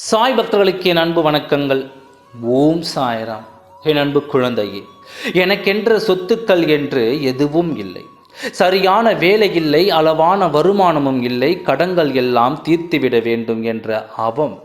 சாய் பக்தர்களுக்கு என் அன்பு வணக்கங்கள். ஓம் சாய்ராம். என் அன்பு குழந்தையே எனக்கென்ற சொத்துக்கள் என்று எதுவும் இல்லை. சரியான வேலை இல்லை அளவான வருமானமும் இல்லை கடன்கள் எல்லாம் தீர்த்துவிட வேண்டும் என்ற அவம்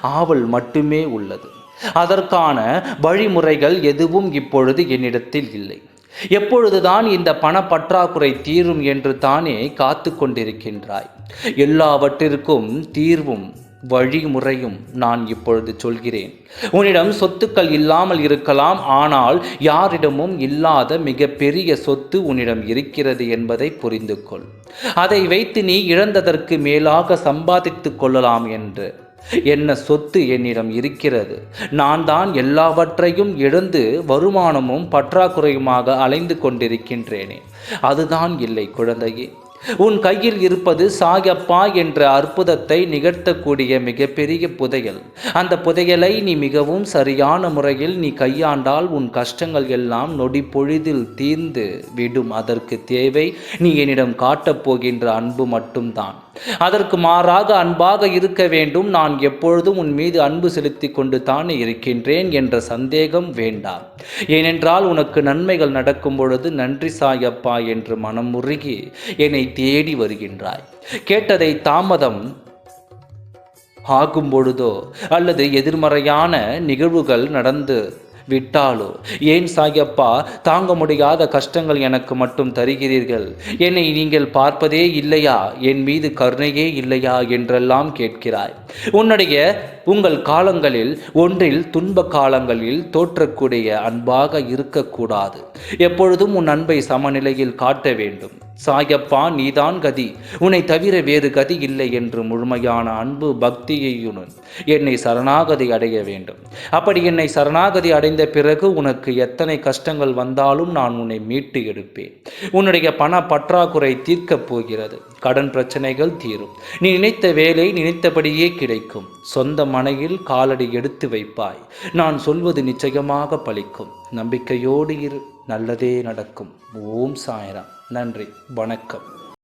ஆவல் மட்டுமே உள்ளது. அதற்கான வழிமுறைகள் எதுவும் இப்பொழுது என்னிடத்தில் இல்லை. எப்பொழுதுதான் இந்த பண பற்றாக்குறை தீரும் என்று தானே காத்து கொண்டிருக்கின்றாய். எல்லாவற்றிற்கும் தீர்வும் வழிமுறையும் நான் இப்பொழுது சொல்கிறேன். உன்னிடம் சொத்துக்கள் இல்லாமல் இருக்கலாம் ஆனால் யாரிடமும் இல்லாத மிகப்பெரிய சொத்து உன்னிடம் இருக்கிறது என்பதை புரிந்து கொள் அதை வைத்து நீ இழந்ததற்கு மேலாக சம்பாதித்து கொள்ளலாம் என்று. என்ன சொத்து என்னிடம் இருக்கிறது? நான் தான் எல்லாவற்றையும் இழந்து வருமானமும் பற்றாக்குறையுமாக அலைந்து கொண்டிருக்கின்றேனே. அதுதான் இல்லை குழந்தையே. உன் கையில் இருப்பது சாயப்பா என்ற அற்புதத்தை நிகழ்த்தக்கூடிய மிகப்பெரிய புதையல். அந்த புதையலை நீ மிகவும் சரியான முறையில் நீ கையாண்டால் உன் கஷ்டங்கள் எல்லாம் நொடி பொழுதில் தீர்ந்து விடும். அதற்கு தேவை நீ என்னிடம் காட்டப் போகின்ற அன்பு மட்டும்தான். அதற்கு மாறாக அன்பாக இருக்க வேண்டும். நான் எப்பொழுதும் உன் மீது அன்பு செலுத்தி கொண்டு தானே இருக்கின்றேன் என்ற சந்தேகம் வேண்டாம். ஏனென்றால் உனக்கு நன்மைகள் நடக்கும் பொழுது நன்றி சாயப்பா என்று மனம் முருகி என்னை தேடி வருகின்றாய். கேட்டதை தாமதம் ஆகும் பொழுதோ அல்லது எதிர்மறையான நிகழ்வுகள் நடந்து விட்டாலோ? ஏன் சாயப்பா தாங்க முடியாத கஷ்டங்கள் எனக்கு மட்டும் தருகிறீர்கள். என்னை நீங்கள் பார்ப்பதே இல்லையா? என் மீது கருணையே இல்லையா? என்றெல்லாம் கேட்கிறாய். உன்னுடைய உங்கள் காலங்களில் ஒன்றில் துன்ப காலங்களில் தோற்றக்கூடிய அன்பாக இருக்கக்கூடாது. எப்பொழுதும் உன் அன்பை சமநிலையில் காட்ட வேண்டும். சாயப்பா நீதான் கதி. உன்னை தவிர வேறு கதி இல்லை என்று முழுமையான அன்பு பக்தியையுடன் என்னை சரணாகதி அடைய வேண்டும். அப்படி என்னை சரணாகதி அடைந்த பிறகு உனக்கு எத்தனை கஷ்டங்கள் வந்தாலும் நான் உன்னை மீட்டு எடுப்பேன். உன்னுடைய பண பற்றாக்குறை தீர்க்கப் போகிறது. கடன் பிரச்சனைகள் தீரும். நீ நினைத்த வேலை நினைத்தபடியே கிடைக்கும். சொந்த மனையில் காலடி எடுத்து வைப்பாய். நான் சொல்வது நிச்சயமாக பலிக்கும் நம்பிக்கையோடு இரு. நல்லதே நடக்கும். ஓம் சாயராம். நன்றி. வணக்கம்.